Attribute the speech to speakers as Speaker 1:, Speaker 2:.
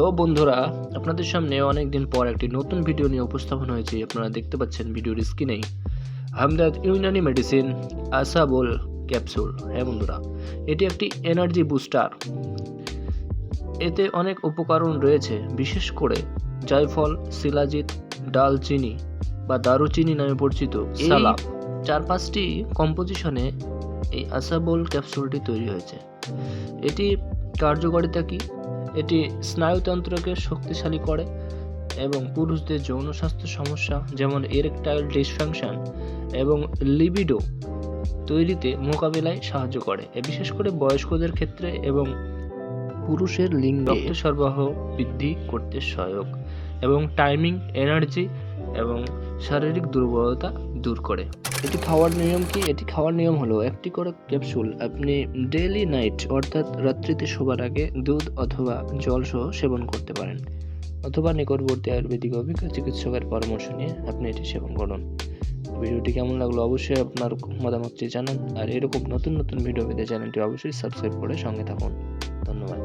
Speaker 1: Hello বন্ধুরা আপনাদের সামনে অনেকদিন পর একটি নতুন ভিডিও নিয়ে উপস্থাপন হয়েছে। আপনারা দেখতে পাচ্ছেন ভিডিওর স্ক্রিনেই। হামদাদ ইউনানি মেডিসিন আসাবল ক্যাপসুল হ্যাঁ বন্ধুরা এটি একটি এনার্জি বুস্টার। এতে অনেক উপকরণ রয়েছে বিশেষ করে জায়ফল শিলাজিৎ ডালচিনি বা দারুচিনি নামে পরিচিত সালাপ চার পাঁচটি কম্পোজিশনে এই আসাবল ক্যাপসুলটি তৈরি হয়েছে। এটি কার্যকারিতা কি? এটি স্নায়ুতন্ত্রকে শক্তিশালী করে এবং পুরুষদের যৌন স্বাস্থ্য সমস্যা যেমন এরেকটাইল ডিসফাংশন এবং লিবিডো তৈরিতে মোকাবিলায় সাহায্য করে। এ বিশেষ করে বয়স্কদের ক্ষেত্রে এবং পুরুষের লিঙ্গ সরবরাহ বৃদ্ধি করতে সহায়ক এবং টাইমিং এনার্জি এবং শারীরিক দুর্বলতা দূর করে। এটি খাওয়ার নিয়ম কি? এটি খাওয়ার নিয়ম হলো একটি করে ক্যাপসুল আপনি ডেইলি নাইট, অর্থাৎ রাত্রিতে শোবার আগে দুধ অথবা জল সহ সেবন করতে পারেন। অথবা নিকটবর্তী আয়ুর্বেদিক অভিজ্ঞ চিকিৎসকের পরামর্শ নিয়ে আপনি এটি সেবন করুন। ভিডিওটি কেমন লাগল অবশ্যই আপনার মতামতটি জানান। আর এরকম নতুন নতুন ভিডিও পেতে চ্যানেলটি অবশ্যই সাবস্ক্রাইব করে সঙ্গে থাকুন। ধন্যবাদ।